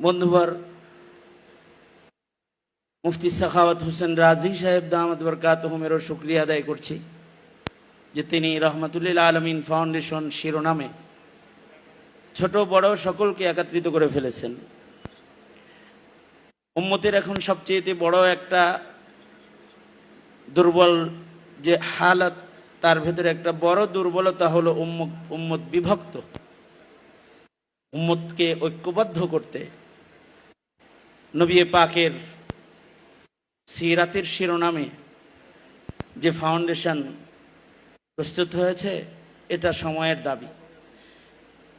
বন্ধুবর, মুফতি সাখাওয়াত হোসেন রাজি সাহেব দামদ বরকাত হোমেরও শুক্রিয়া আদায় করছি যে তিনি রহমতুল্লিল আলমিন ফাউন্ডেশন শিরোনামে ছোট বড় সকলকে একত্রিত করে ফেলেছেন। উম্মতের এখন সবচেয়ে বড় একটা দুর্বল যে হালাত, তার ভেতরে একটা বড় দুর্বলতা হলো উম্মত বিভক্ত। উম্মতকে ঐক্যবদ্ধ করতে নবী পাকের সিরাতের শিরোনামে যে ফাউন্ডেশন প্রস্তুত হয়েছে, এটা সময়ের দাবি।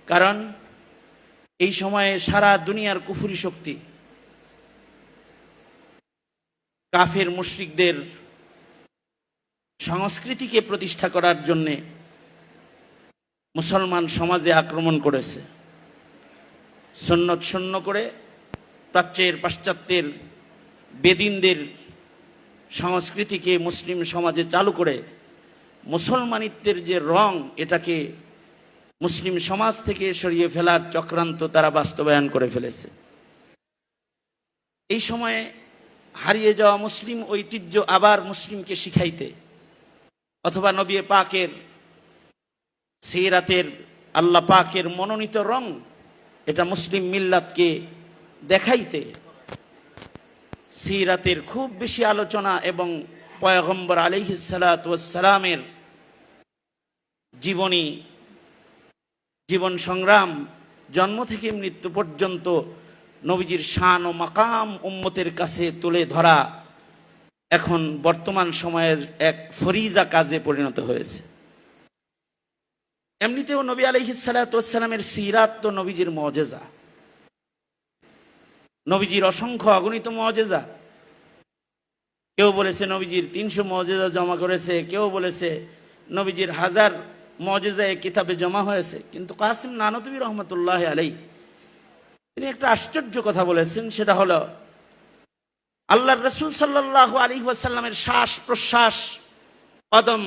কারণ এই সময়ে সারা দুনিয়ার কুফুরি শক্তি কাফের মুশরিকদের সংস্কৃতিকে প্রতিষ্ঠা করার জন্যে মুসলমান সমাজে আক্রমণ করেছে। সন্ন্যত শূন্য করে প্রাচ্যের পাশ্চাত্যের, বেদিনদের সংস্কৃতিকে মুসলিম সমাজে চালু করে মুসলমানিত্বের যে রং, এটাকে মুসলিম সমাজ থেকে সরিয়ে ফেলার চক্রান্ত তারা বাস্তবায়ন করে ফেলেছে। এই সময়ে হারিয়ে যাওয়া মুসলিম ঐতিহ্য আবার মুসলিমকে শিখাইতে, অথবা নবী পাকের সেই রাতের আল্লাহ পাকের মনোনীত রং, এটা মুসলিম মিল্লাতকে দেখাইতে। সিরাতের খুব বেশি আলোচনা এবং পয়গম্বর আলিহিসালামের জীবনী, জীবন সংগ্রাম, জন্ম থেকে মৃত্যু পর্যন্ত নবীজির শান ও মাকাম উম্মতের কাছে তুলে ধরা এখন বর্তমান সময়ের এক ফরিজা কাজে পরিণত হয়েছে। এমনিতেও নবী আলহিসাল্লামের সিরাত তো নবীজির মজেজা। নবীজির অসংখ্য অগণিত মজেজা। কেউ বলেছে নবীজির তিনশো মজেজা জমা করেছে, কেউ বলেছে নবীজির হাজার মজেজা এ কিতাবে জমা হয়েছে। কিন্তু কাসিম নানতবী রহমতুল্লাহ আলাই তিনি একটা আশ্চর্য কথা বলেছেন, সেটা হলো আল্লাহ রসুল সাল্লাহ আলী ওয়াসাল্লামের শ্বাস প্রশ্বাস, কদম,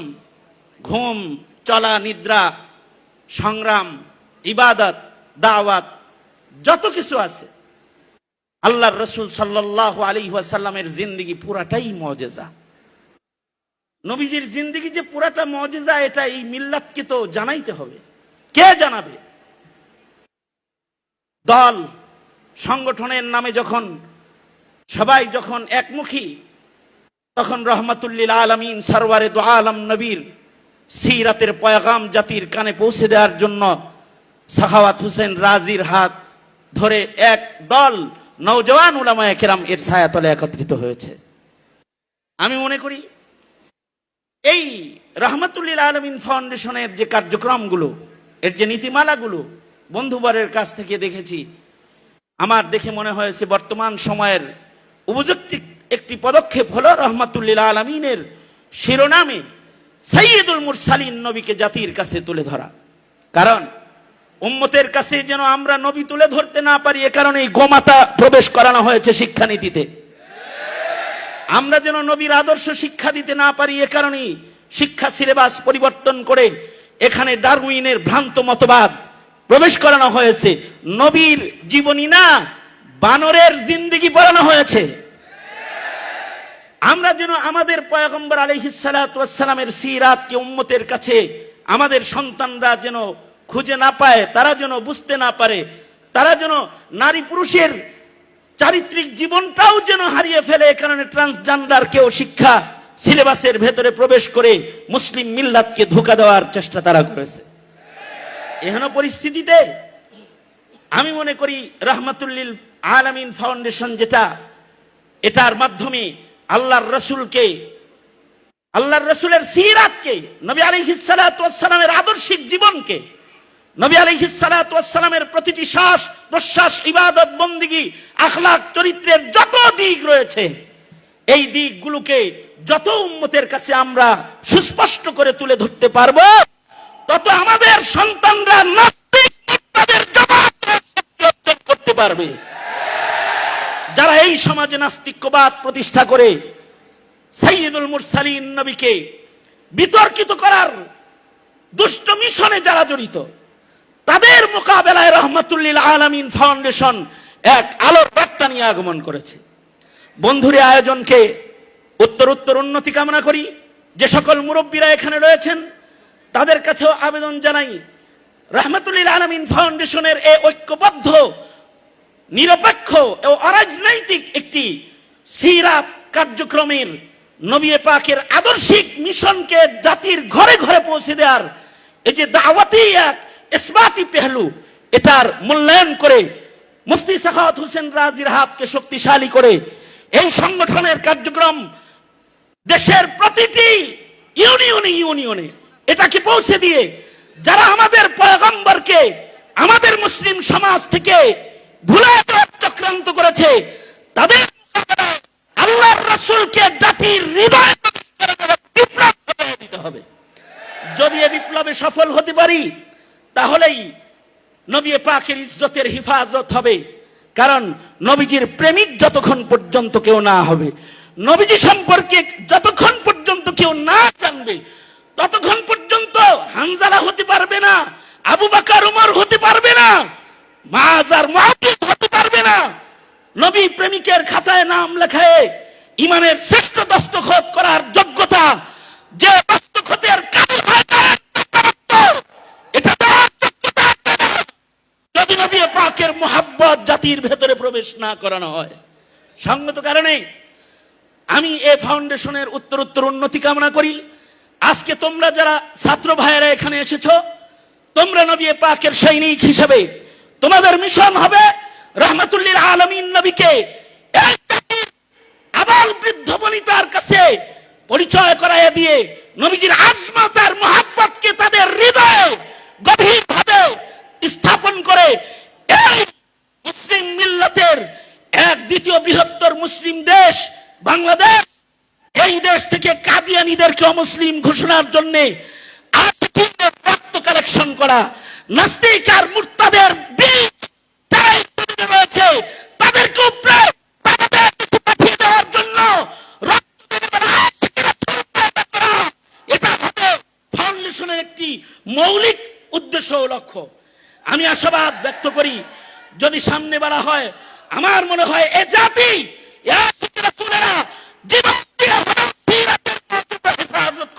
ঘুম, চলা, নিদ্রা, সংগ্রাম, ইবাদত, দাওয়াত, যত কিছু আছে আল্লাহর রসুল সাল্লাহ আলী ওয়াসাল্লামের জিন্দিগি পুরাটাই মজেজা। নবীজির জিন্দিগি যে পুরাটা মজেজা, এটা এই মিল্লাতকে তো জানাইতে হবে। কে জানাবে? দল, সংগঠনের নামে যখন, সবাই যখন একমুখী, তখন রহমতুল্লিল আলমিন সরওয়ারে দো আলম নবীর সিরাতের পয়গাম জাতির কানে পৌঁছে দেওয়ার জন্য সাহাওয়াত হোসেন রাজির হাত ধরে এক দল নৌজওয়ান উলামায় কেরাম এর ছায়াতলে একত্রিত হয়েছে। আমি মনে করি, এই রহমতুল্লিল আলমিন ফাউন্ডেশনের যে কার্যক্রমগুলো, এর যে নীতিমালাগুলো, বন্ধুবরের কাছ থেকে দেখেছি, আমার দেখে মনে হয়েছে বর্তমান সময়ের উপযুক্ত একটি পদক্ষেপ হলো রহমতুল্লিল আলমিনের শিরোনামে সৈয়দুল মুরসালিন নবীকে জাতির কাছে তুলে ধরা। কারণ উম্মতের কাছে যেন আমরা নবী তুলে ধরতে না পারি, এ কারণে গোমাতা প্রবেশ করানো হয়েছে শিক্ষানীতিতে। আমরা যেন নবীর আদর্শ শিক্ষা দিতে না পারি, এ কারণেই শিক্ষা সিলেবাস পরিবর্তন করে এখানে ডারউইনের ভ্রান্ত মতবাদ প্রবেশ করানো হয়েছে। নবীর জীবনী না, বানরের জিন্দিগি পড়ানো হয়েছে। আমরা যেন আমাদের পয়গম্বর আলহিসালামের সিরাতকে উম্মতের কাছে, আমাদের সন্তানরা যেন খুঁজে না পায়, তারা যেন বুঝতে না পারে, তারা যেন নারী পুরুষের চারিত্রিক জীবনটাও যেন হারিয়ে ফেলে, এ কারণে ট্রান্সজেন্ডার কেউ শিক্ষা সিলেবাসের ভেতরে প্রবেশ করে মুসলিম মিল্লাতকে ধোকা দেওয়ার চেষ্টা তারা করেছে। এহেন পরিস্থিতিতে আমি মনে করি রহমাতুল্লিল আলামিন ফাউন্ডেশন যেটা, এটার মাধ্যমে আল্লাহর রসুলকে, আল্লাহর রসুলের সিরাতকে, নবী আলী আলিহিসালামের আদর্শিক জীবনকে নবী আলিহিসালামের প্রতিটি শ্বাস, প্রশ্বাস, ইবাদত, বন্দিগি আখলাক চরিত্রের যত দিক রয়েছে, এই দিকগুলোকে যত উম্মতের কাছে আমরা সুস্পষ্ট করে তুলে ধরতে পারব, তত আমাদের সন্তানরা করতে পারবে। যারা এই সমাজে নাস্তিক্যবাদ প্রতিষ্ঠা করে সাইয়দুল মুরসালিন নবীকে বিতর্কিত করার দুষ্ট মিশনে যারা জড়িত তাদের মোকাবেলায় রহমতুল্লিল আলমিন ফাউন্ডেশন এক আলোর বার্তা নিয়ে আগমন করেছে। বন্ধুরে, আয়োজনকে উত্তর উত্তর উন্নতি কামনা করি। যে সকল মুরব্বীরা এখানে রয়েছেন, তাদের কাছেও আবেদন জানাই, রহমতুল্লিল আলমিন ফাউন্ডেশনের এ ঐক্যবদ্ধ, নিরপেক্ষ ও অরাজনৈতিক একটি সিরাত কার্যক্রমের নবী পাকের আদর্শিক মিশনকে জাতির ঘরে ঘরে পৌঁছে দেওয়ার, এই যে দাওয়াতি এক ইসবাতি পেহলু, এটার মূল্যায়ন করে মুফতি সাখাওয়াত হোসেন রাজির হাতকে শক্তিশালী করে এই সংগঠনের কার্যক্রম দেশের প্রতিটি ইউনিয়নে ইউনিয়নে এটাকে পৌঁছে দিয়ে যারা আমাদের পয়গম্বরকে, আমাদের মুসলিম সমাজ থেকে ভুলে চক্রান্ত করেছে, তাদের আল্লাহর রসুলকে জাতির হৃদয় দিতে হবে। যদি এ বিপ্লবে সফল হতে পারি তাহলেই নবী পাকের ইজ্জতের হিফাজত হবে। কারণ নবীজির প্রেমিক যতক্ষণ পর্যন্ত কেউ না হবে, নবীজি সম্পর্কে যতক্ষণ পর্যন্ত কেউ না জানবে, ততক্ষণ পর্যন্ত হানজালা হতে পারবে না, আবু বাকার, উমর হতে পারবে না মাজার মুহাদ্দিস হতে পারবে না। নবী প্রেমিকের খাতায় নাম লেখায় ইমানের শ্রেষ্ঠ দস্তখত করার যোগ্যতা যে দস্তখতের কাজ হয় তার দস্তখত। এটা দেওয়ার যোগ্যতা আপনার। যদি পাকের মোহাব্বত জাতির ভেতরে প্রবেশ না করানো হয়। সঙ্গত কারণে আমি এ ফাউন্ডেশনের উত্তর উত্তর উন্নতি কামনা করি। আজকে তোমরা যারা ছাত্র ভাইয়েরা এখানে এসেছ, তোমরা নবী পাকের সৈনিক হিসেবে, তোমাদের মিশন হবে রহমতুল্লিল আলমিন নবীকে আবাল বৃদ্ধ বনিতার কাছে পরিচয় করাইয়া দিয়ে, নবীজির আজমত আর মহাব্বতকে তাদের হৃদয়ে গভীরভাবে স্থাপন করে এই মুসলিম মিল্লাতের এক দ্বিতীয় বৃহত্তর মুসলিম দেশ বাংলাদেশ। এই দেশ থেকে কাদিয়ানিদেরকে অমুসলিম ঘোষণার জন্য রক্ত কালেকশন করা নাস্তিক আর মুক্তাদের রয়েছে। তাদেরকে পাঠিয়ে দেওয়ার জন্য। এটা ফাউন্ডেশনের একটি মৌলিক উদ্দেশ্য ও লক্ষ্য। আমি আশাবাদ ব্যক্ত করি, যদি সামনে বাড়া হয়, আমার মনে হয় এ জাতি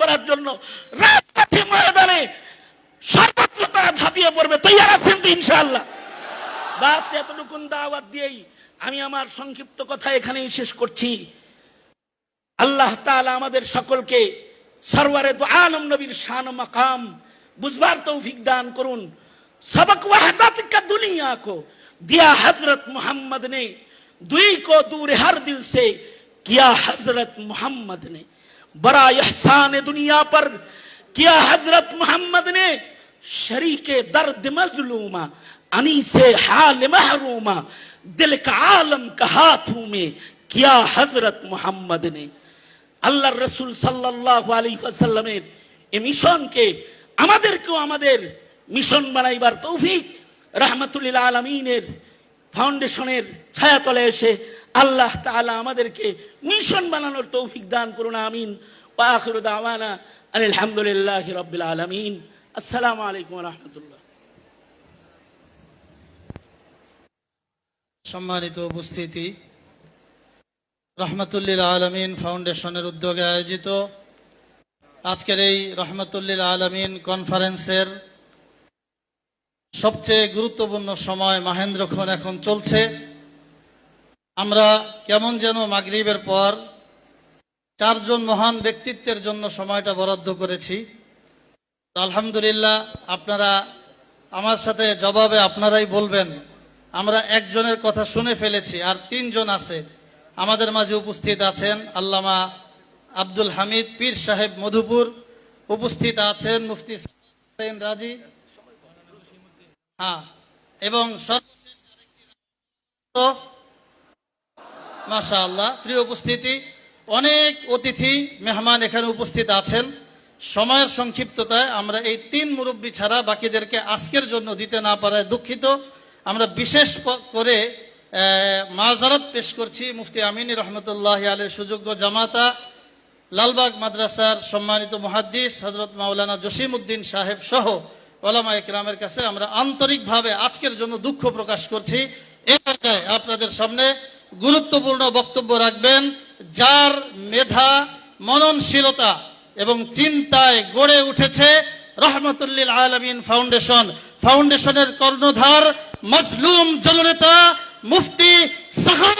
করার জন্য রাজপথে ময়দানে সর্বত্র তারা ঝাঁপিয়ে পড়বে, তৈয়ার আছেন তো ইনশাআল্লাহ। বাস, এতটুকুন দাওয়াত দিয়েই আমি আমার সংক্ষিপ্ত কথা এখানেই শেষ করছি। আল্লাহ তাআলা আমাদের সকলকে সরওয়ারে দু আলম নবীর শান মাকাম বুঝবার তৌফিক দান করুন। सबक वहदत का दुनिया को दिया हजरत मोहम्मद ने दुई को दूर हर दिल से किया हजरत मोहम्मद ने बड़ा एहसान दुनिया पर किया हजरत मोहम्मद ने शरीक दर्द मजलूमा अनी से हाल महरूमा दिल का आलम का हाथों में किया हजरत मोहम्मद ने আল্লাহর রসুল সাল্লাহ আলী ওয়াসাল্লামের এই মিশনকে আমাদেরকেও আমাদের মিশন বানাইবার তৌফিক, রাহমাতুল্লিল আলমিনের ফাউন্ডেশনের ছায়াতলে এসে আল্লাহ তাআলা আমাদেরকে মিশন বানানোর তৌফিক দান করুন, আমিন। ওয়াখির আলহামদুলিল্লাহ রব্বিল আলমিন। আসসালামু আলাইকুম রহমতুল্লাহ। সম্মানিত উপস্থিতি, রহমতুল্লিল আলমিন ফাউন্ডেশনের উদ্যোগে আয়োজিত আজকের এই রহমতুল্লিল আলমিন কনফারেন্সের সবচেয়ে গুরুত্বপূর্ণ সময় মাহেন্দ্রক্ষণ এখন চলছে। আমরা কেমন যেন মাগরিবের পর চারজন মহান ব্যক্তিত্বের জন্য সময়টা বরাদ্দ করেছি। আলহামদুলিল্লাহ, আপনারা আমার সাথে জবাবে আপনারাই বলবেন, আমরা একজনের কথা শুনে ফেলেছি আর তিনজন আছে। আমাদের মাঝে উপস্থিত আছেন আল্লামা আব্দুল হামিদ পীর সাহেব মধুপুর, উপস্থিত আছেন মুফতি রাজি হ্যাঁ এবং সর্বশেষ আল্লাহ প্রিয় উপস্থিতি, অনেক অতিথি, মেহমান এখানে উপস্থিত আছেন। সময়ের সংক্ষিপ্ততায় আমরা এই তিন মুরব্বী ছাড়া বাকিদেরকে আজকের জন্য দিতে না পারায় দুঃখিত। আমরা বিশেষ করে মাজারত পেশ করছি মুফতি আমিনী রহমতুল্লাহ আলের সুযোগ্য জামাতা, লালবাগ মাদ্রাসার সম্মানিত মুহাদ্দিস হজরত মাওলানা জসিম উদ্দিন সাহেব সহ। ওলামা ইকরামের কাছে আমরা আন্তরিকভাবে আজকের জন্য দুঃখ প্রকাশ করছি এই পর্যায়ে আপনাদের সামনে গুরুত্বপূর্ণ বক্তব্য রাখবেন, যার মেধা, মননশীলতা এবং চিন্তায় গড়ে উঠেছে রহমতুল্লিল আলমিন ফাউন্ডেশন ফাউন্ডেশনের কর্ণধার মজলুম জননেতা মুফতি সাহাব।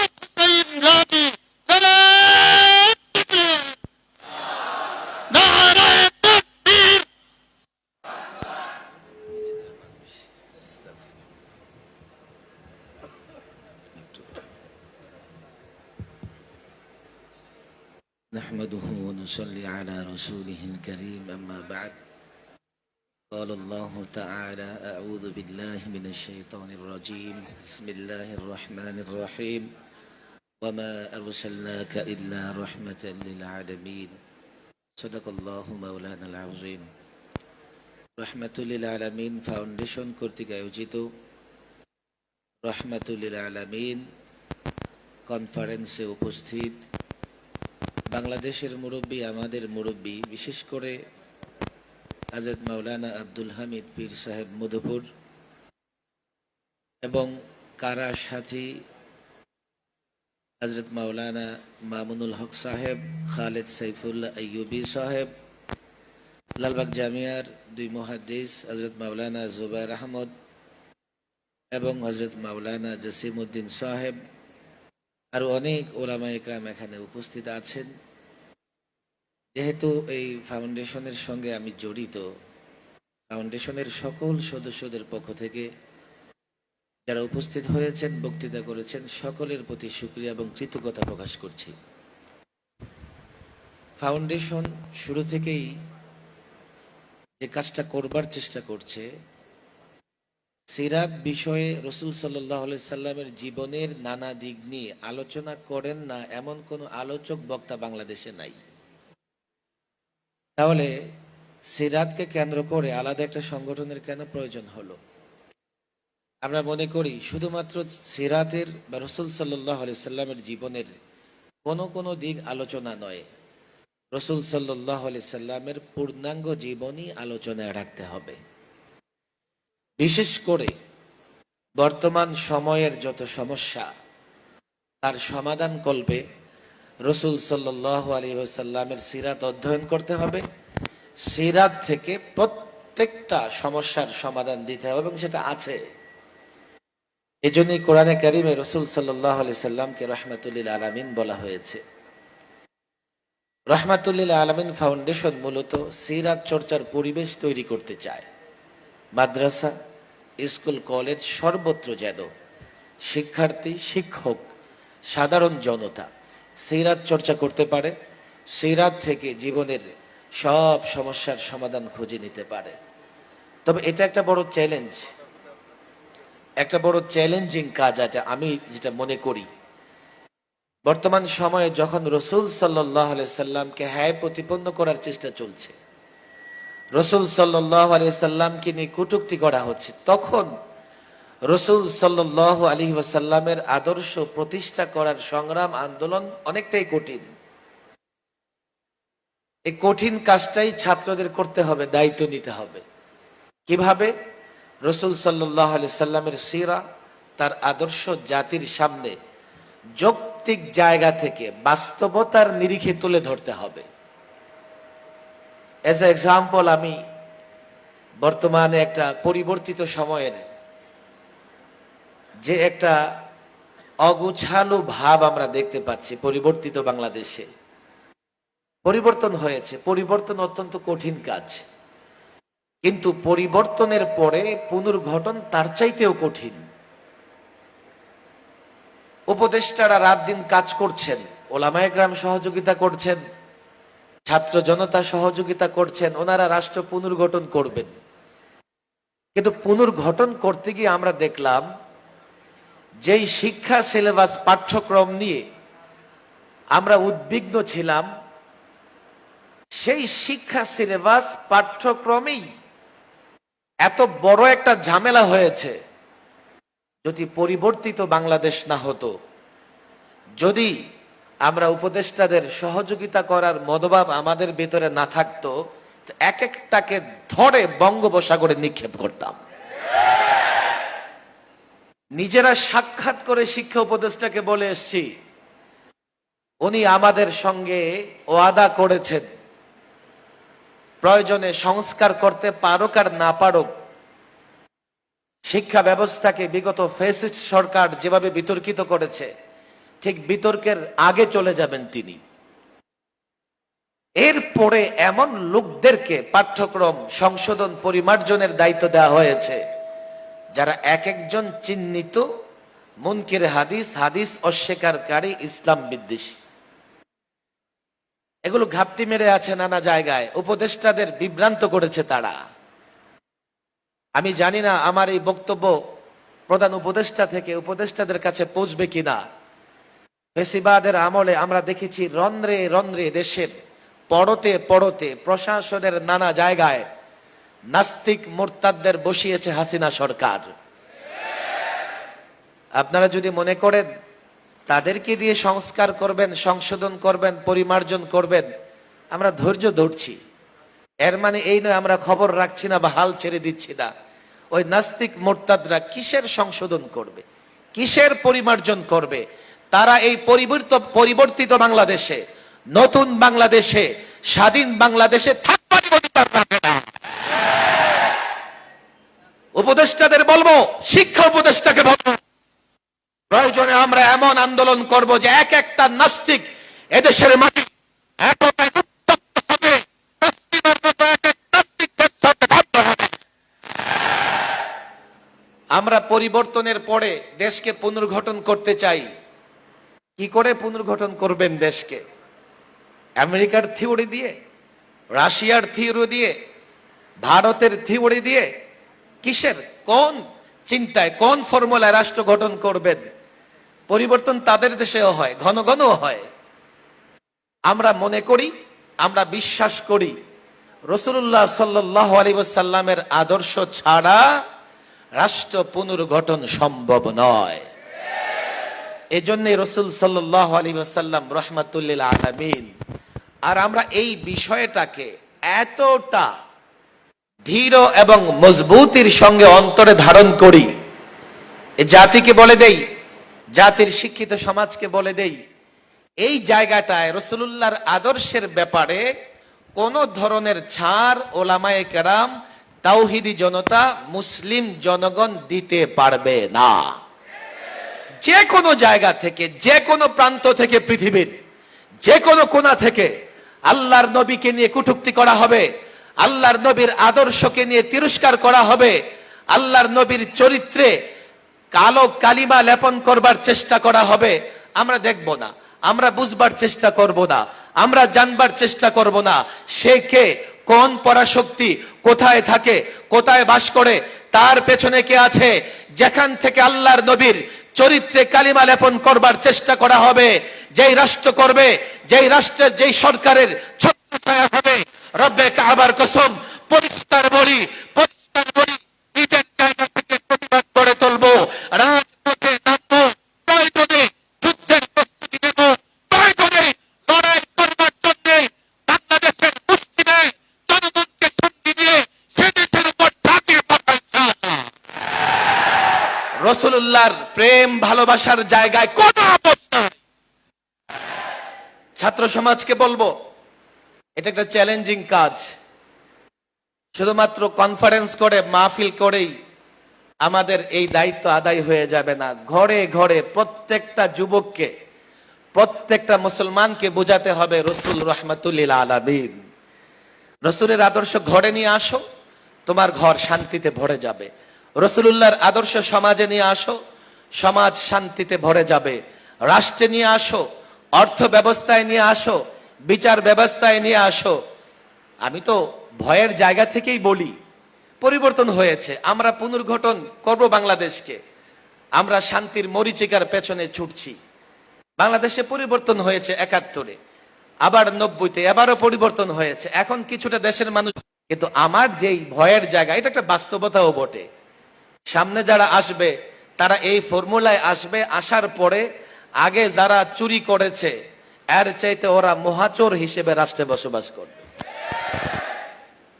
رسوله الكريم أما بعد قال الله تعالى أعوذ بالله من الشيطان الرجيم بسم الله الرحمن الرحيم وما أرسلناك إلا رحمة للعالمين صدق الله مولانا العظيم রহমাতুল্লিল আলামিন ফাউন্ডেশন কর্তৃক আয়োজিত রহমাতুল্লিল আলামিন কনফারেন্সে উপস্থিত বাংলাদেশের মুরব্বী, আমাদের মুরব্বী, বিশেষ করে আজাদ মাওলানা আব্দুল হামিদ পীর সাহেব মধুপুর এবং কারা সাথী হজরত মাওলানা মামুনুল হক সাহেব, খালেদ সাইফুল্লাহ আইয়ুবী সাহেব, লালবাগ জামিয়ার দুই মহাদিস হজরত মাওলানা জুবাইর আহমদ এবং হজরত মাওলানা জসিম উদ্দিন সাহেব আরও অনেক ওলামা একরাম এখানে উপস্থিত আছেন। যেহেতু এই ফাউন্ডেশনের সঙ্গে আমি জড়িত, ফাউন্ডেশনের সকল সদস্যদের পক্ষ থেকে যারা উপস্থিত হয়েছেন, বক্তৃতা করেছেন, সকলের প্রতি সুক্রিয়া এবং কৃতজ্ঞতা প্রকাশ করছি। ফাউন্ডেশন শুরু থেকেই যে কাজটা করবার চেষ্টা করছে সিরাত বিষয়ে রসুল সাল্লাহ সাল্লামের জীবনের নানা দিক নিয়ে আলোচনা করেন না এমন কোন আলোচক বক্তা বাংলাদেশে নাই। তাহলে সিরাতকে কেন্দ্র করে আলাদা একটা সংগঠনের কেন প্রয়োজন হলো? আমরা মনে করি শুধুমাত্র সিরাতের বা রসুল সাল্লাহ সাল্লামের জীবনের কোন কোন দিক আলোচনা নয়। রসুল সাল্লাহ সাল্লামের পূর্ণাঙ্গ জীবনই আলোচনায় রাখতে হবে। বিশেষ করে বর্তমান সময়ের যত সমস্যা, তার সমাধান করবে রসুল সাল্লাহ সাল্লামের সিরাত অধ্যয়ন করতে হবে। সিরাত থেকে প্রত্যেকটা সমস্যার সমাধান দিতে হবে এবং সেটা আছে। এজন্যই কোরআনে কারিমে রসুল সাল্লাহ আলি সাল্লামকে রহমাতুল্লিল আলামিন বলা হয়েছে। রহমাতুল্লিল আলামিন ফাউন্ডেশন মূলত সিরাত চর্চার পরিবেশ তৈরি করতে চায়। মাদ্রাসা, স্কুল, কলেজ সর্বত্র যেন শিক্ষার্থী, শিক্ষক, সাধারণ জনতা সিরাত চর্চা করতে পারে, সিরাত থেকে জীবনের সব সমস্যার সমাধান খুঁজে নিতে পারে। তবে এটা একটা বড় চ্যালেঞ্জ একটা বড় চ্যালেঞ্জিং কাজ এটা, আমি যেটা মনে করি। বর্তমান সময়ে যখন রসুল সাল্লাহ সাল্লামকে হ্যায় প্রতিপন্ন করার চেষ্টা চলছে রসুল সাল্লাহ আলি সাল্লামকে নিয়ে কটুক্তি করা হচ্ছে। তখন রসুল সাল্লাহ আলী ওয়াসাল্লামের আদর্শ প্রতিষ্ঠা করার সংগ্রাম আন্দোলন অনেকটাই কঠিন। এই কঠিন কাজটাই ছাত্রদের করতে হবে, দায়িত্ব নিতে হবে। কীভাবে? রসুল সাল্লাহ আলি সাল্লামের সিরা, তার আদর্শ জাতির সামনে যৌক্তিক জায়গা থেকে বাস্তবতার নিরিখে তুলে ধরতে হবে। এজ এ এক্সাম্পল আমি বর্তমানে একটা পরিবর্তিত সময়ের যে একটা অগুছালো ভাব আমরা দেখতে পাচ্ছি পরিবর্তিত বাংলাদেশে। পরিবর্তন হয়েছে, পরিবর্তন অত্যন্ত কঠিন কাজ। কিন্তু পরিবর্তনের পরে পুনর্গঠন তার চাইতেও কঠিন। উপদেষ্টারা রাত দিন কাজ করছেন, ওলামায় গ্রাম সহযোগিতা করছেন ছাত্র জনতা সহযোগিতা করছেন, ওনারা রাষ্ট্র পুনর্গঠন করবেন। কিন্তু পুনর্গঠন করতে গিয়ে আমরা দেখলাম, যেই শিক্ষা সিলেবাস পাঠ্যক্রম নিয়ে আমরা উদ্বিগ্ন ছিলাম, সেই শিক্ষা সিলেবাস পাঠ্যক্রমেই এত বড় একটা ঝামেলা হয়েছে, যদি পরিবর্তিত বাংলাদেশ না হতো, যদি আমরা উপদেষ্টাদের সহযোগিতা করার মনোভাব আমাদের ভিতরে না থাকতো এক একটাকে ধরে বঙ্গোপসাগরে নিক্ষেপ করতাম। নিজেরা সাক্ষাৎ করে শিক্ষা উপদেষ্টাকে বলে এসছি, উনি আমাদের সঙ্গে ওয়াদা করেছেন, প্রয়োজনে সংস্কার করতে পারুক আর না পারুক, শিক্ষা ব্যবস্থাকে বিগত ফেসিস্ট সরকার যেভাবে বিতর্কিত করেছে ঠিক বিতর্কের আগে চলে যাবেন তিনি। এরপরে এমন লোকদেরকে পাঠ্যক্রম, সংশোধন, পরিমার্জনের দায়িত্ব দেওয়া হয়েছে, যারা এক একজন চিহ্নিত মুনকির হাদিস হাদিস অস্বীকারী ইসলাম বিদ্বেষী। এগুলো ঘাপটি মেরে আছে নানা জায়গায়, উপদেষ্টাদের বিভ্রান্ত করেছে তারা। আমি জানি না আমার এই বক্তব্য প্রধান উপদেষ্টা থেকে উপদেষ্টাদের কাছে পৌঁছবে কিনা। ফেসিবাদের আমলে আমরা দেখেছি রন্ধ্রে রন্ধ্রে দেশের পড়তে পড়তে প্রশাসনের নানা জায়গায় নাস্তিক মোরতাদদের বসিয়েছে হাসিনা সরকার। আপনারা যদি মনে করেন, তাদেরকে দিয়ে সংস্কার করবেন, সংশোধন করবেন, পরিমার্জন করবেন, আমরা ধৈর্য ধরছি। এর মানে এই নয়, আমরা খবর রাখছি না বা হাল ছেড়ে দিচ্ছি না। ওই নাস্তিক মোরতাদরা কিসের সংশোধন করবে? কিসের পরিমার্জন করবে? তারা এই পরিবর্তিত পরিবর্তিত বাংলাদেশে, নতুন বাংলাদেশে, স্বাধীন বাংলাদেশে উপদেষ্টাদের বলব, শিক্ষা উপদেষ্টাকে বলব, প্রয়োজনে আমরা এমন আন্দোলন করব যে এক একটা নাস্তিক এদেশের মাটি। আমরা পরিবর্তনের পরে দেশকে পুনর্গঠন করতে চাই কি করে পুনর্গঠন করবেন দেশকে? আমেরিকার থিওরি দিয়ে, রাশিয়ার থিওরি দিয়ে, ভারতের থিওরি দিয়ে কিসের, কোন চিন্তায়, কোন ফর্মুলায় রাষ্ট্র গঠন করবেন? পরিবর্তন তাদের দেশেও হয়, ঘন ঘনও হয়। আমরা মনে করি, আমরা বিশ্বাস করি রসুল্লাহ সাল্লাহ আলিবাসাল্লামের আদর্শ ছাড়া রাষ্ট্র পুনর্গঠন সম্ভব নয়। এজন্য রসুল সাল্লাহ আলী আসাল্লাম রহমাতুল্লিল আলমিন। আর আমরা এই বিষয়টাকে এতটা ধীর এবং মজবুতির সঙ্গে অন্তরে ধারণ করি। জাতিকে বলে দেই, জাতির শিক্ষিত সমাজকে বলে দেই, এই জায়গাটায় রসুলুল্লাহর আদর্শের ব্যাপারে কোন ধরনের ছাড় ওলামায়ে কেরাম, তাওহিদি জনতা, মুসলিম জনগণ দিতে পারবে না। যে কোনো জায়গা থেকে যে কোনো প্রান্ত থেকে পৃথিবীর যে কোনো কোণা থেকে আল্লাহর নবীকে নিয়ে কুটুক্তি করা হবে, আল্লাহর নবীর আদর্শকে নিয়ে তিরস্কার করা হবে, আল্লাহর নবীর চরিত্রে কালো কালিমা লেপন করবার চেষ্টা করা হবে, আমরা দেখব না, আমরা বুঝবার চেষ্টা করব না, আমরা জানবার চেষ্টা করব না, সে কে, কোন পরাশক্তি, কোথায় থাকে, কোথায় বাস করে, তার পেছনে কে আছে, যেখান থেকে আল্লাহর নবীর চরিত্রে কালিমা লেপন করবার চেষ্টা করা হবে। যেই রাষ্ট্র করবে, যেই রাষ্ট্রের যেই সরকারের ছত্রছায়া হবে, রব্বে কাবার কসম, পরিষ্কার বলি প্রেম ভালোবাসার জায়গায় কোন অবস্থা ছাত্র সমাজকে বলব, এটা একটা চ্যালেঞ্জিং কাজ। শুধুমাত্র কনফারেন্স করে, মাহফিল করেই আমাদের এই দায়িত্ব আদায় হয়ে যাবে না। ঘরে ঘরে প্রত্যেকটা যুবককে, প্রত্যেকটা মুসলমানকে বোঝাতে হবে রসুল রহমতুল্লিল রসুলের আদর্শ ঘরে নিয়ে আসো, তোমার ঘর শান্তিতে ভরে যাবে। রসুলুল্লাহর আদর্শ সমাজে নিয়ে আসো সমাজ শান্তিতে ভরে যাবে। রাষ্ট্রে নিয়ে আসো অর্থ ব্যবস্থায় নিয়ে আসো, বিচার ব্যবস্থায় নিয়ে আসো। আমি তো ভয়ের জায়গা থেকেই বলি, পরিবর্তন হয়েছে, আমরা পুনর্গঠন করব বাংলাদেশকে। আমরা শান্তির মরিচিকার পেছনে ছুটছি। বাংলাদেশে পরিবর্তন হয়েছে একাত্তরে, আবার নব্বইতে এবারও পরিবর্তন হয়েছে। এখন কিছুটা দেশের মানুষ, কিন্তু আমার যেই ভয়ের জায়গা, এটা একটা বাস্তবতাও বটে। সামনে যারা আসবে তারা এই ফর্মুলায় আসবে, আসার পরে আগে যারা চুরি করেছে, এর চাইতে ওরা মহাচোর হিসেবে রাষ্ট্রে বসবাস করবে।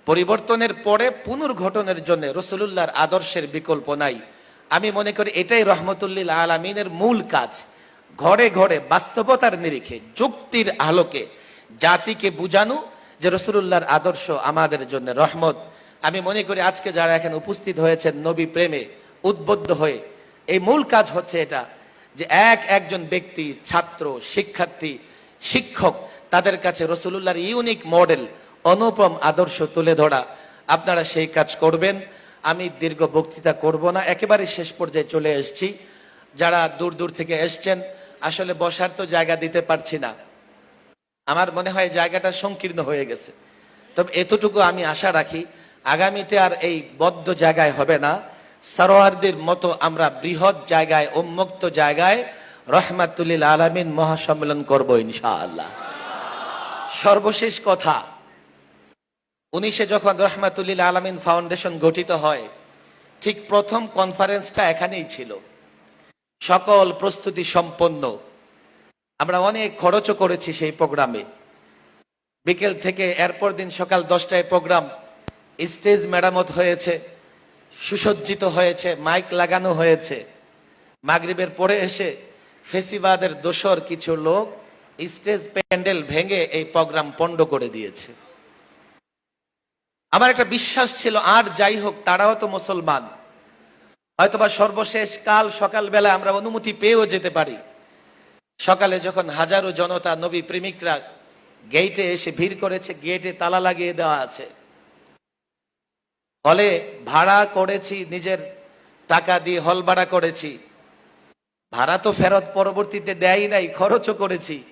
পরিবর্তনের পরে পুনর্গঠনের জন্য রসুলুল্লাহর আদর্শের বিকল্প নাই। আমি মনে করি এটাই রহমতুল্লিল আলমিনের মূল কাজ। ঘরে ঘরে বাস্তবতার নিরিখে, যুক্তির আলোকে জাতিকে বুঝানো যে রসুল্লাহর আদর্শ আমাদের জন্য রহমত। আমি মনে করি আজকে যারা এখানে উপস্থিত হয়েছেন নবী প্রেমে উদ্বুদ্ধ হয়ে এই মূল কাজ হচ্ছে এটা, যে এক একজন ব্যক্তি, ছাত্র, শিক্ষার্থী, শিক্ষক, তাদের কাছে রসুল্লাহর ইউনিক মডেল, অনুপম আদর্শ তুলে ধরা। আপনারা সেই কাজ করবেন। আমি দীর্ঘ বক্তৃতা করব না, একেবারে শেষ পর্যায়ে চলে এসেছি। যারা দূর দূর থেকে এসছেন, আসলে বসার তো জায়গা দিতে পারছি না। আমার মনে হয় জায়গাটা সংকীর্ণ হয়ে গেছে। তবে এতটুকু আমি আশা রাখি, আগামীতে আর এই বদ্ধ জায়গায় হবে না। সারোয়ারদের মতো আমরা বৃহৎ জায়গায়, উন্মুক্ত জায়গায় রহমাতুল্লিল আলমিন মহাসম্মেলন করব ইনশাআল্লাহ। সর্বশেষ কথা, উনিশে যখন রহমাতুল্লিল আলমিন ফাউন্ডেশন গঠিত হয়, ঠিক প্রথম কনফারেন্সটা এখানেই ছিল। সকল প্রস্তুতি সম্পন্ন। আমরা অনেক খরচও করেছি সেই প্রোগ্রামে। বিকেল থেকে এরপর দিন সকাল দশটায় প্রোগ্রাম। স্টেজ মেরামত হয়েছে। সুসজ্জিত হয়েছে, মাইক লাগানো হয়েছে। মাগরিবের পরে এসে ফেসিবাদের দোসর কিছু লোক স্টেজ প্যান্ডেল ভেঙে এই প্রোগ্রাম পণ্ড করে দিয়েছে। আমার একটা বিশ্বাস ছিল, আর যাই হোক, তারাও তো মুসলমান। হয়তোবা সর্বশেষ কাল সকালবেলা আমরা অনুমতি পেয়েও যেতে পারি। সকালে যখন হাজারো জনতা নবী প্রেমিকরা গেটে এসে ভিড় করেছে গেটে তালা লাগিয়ে দেওয়া আছে। হলে ভাড়া করেছি, নিজের টাকা দিয়ে হল ভাড়া করেছি। ভাড়া তো ফেরত পরবর্তীতে দেয় নাই, খরচও করেছি।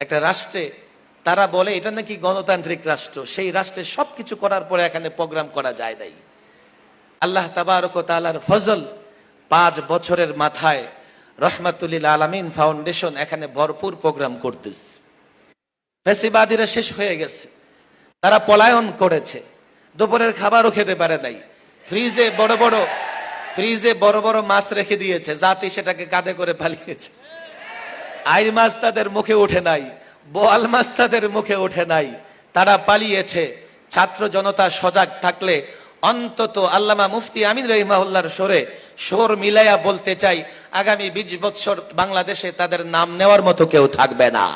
একটা রাষ্ট্রে তারা বলে, এটা নাকি গণতান্ত্রিক রাষ্ট্র, সেই রাষ্ট্রে সবকিছু করার পরে এখানে প্রোগ্রাম করা যায় নাই। আল্লাহ তাবারক ও তাআলার ফজল পাঁচ বছরের মাথায় রহমাতুল্লিল আলামিন ফাউন্ডেশন এখানে ভরপুর প্রোগ্রাম করতেছে। ফেসিবাদীরা শেষ হয়ে গেছে। তারা পলায়ন করেছে। দুপুরের খাবারও খেতে পারে নাই। ফ্রিজে বড় বড়, ফ্রিজে বড় বড় মাছ রেখে দিয়েছে, জাতি সেটাকে কাঁধে করে পালিয়েছে। আইর মাছ তাদের মুখে ওঠে নাই, বোয়াল মাছ তাদের মুখে ওঠে নাই, তারা পালিয়েছে। ছাত্র জনতা সজাগ থাকলে অন্তত আল্লামা মুফতি আমিন রহিমাউল্লাহর সরে সোর মিলাইয়া বলতে চাই, আগামী বিশ বৎসর বাংলাদেশে তাদের নাম নেওয়ার মতো কেউ থাকবে না।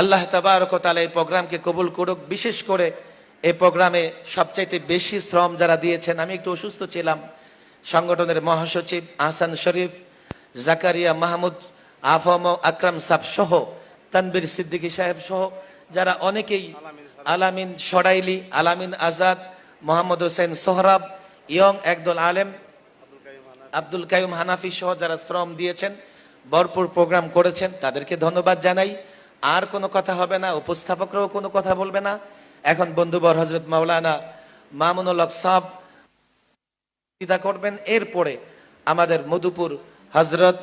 আল্লাহ তাবারক ও তাআলা এই প্রোগ্রামকে কবুল করুক, বিশেষ করে এই প্রোগ্রামে সবচাইতে বেশি শ্রম যারা দিয়েছেন, আমি একটু অসুস্থ ছিলাম, সংগঠনের মহাসচিব আহসান শরীফ, জাকারিয়া মাহমুদ, আফম আকরাম সাহ সহ তানবির সিদ্দিকী সাহেব সহ, যারা অনেকেই আলামিন সরাইলি, আলামিন আজাদ, মোহাম্মদ হোসেন সোহরাব, ইয়ং একদল আলেম, আব্দুল কাইম হানাফি সহ যারা শ্রম দিয়েছেন, ভরপুর প্রোগ্রাম করেছেন, তাদেরকে ধন্যবাদ জানাই। আর কোনো কথা হবে না, উপস্থাপকরাও কোনো কথা বলবে না। এখন বন্ধুবর হজরত মাওলানা মামুনুল সাহ চিন্তা করবেন। এরপরে আমাদের মধুপুর হজরত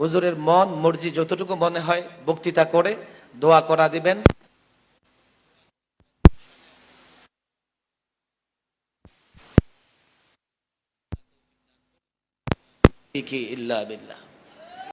হুজুরের মন, মর্জি যতটুকু মনে হয় বক্তৃতা করে দোয়া করা দিবেন। ইল্লা বিল্লাহ।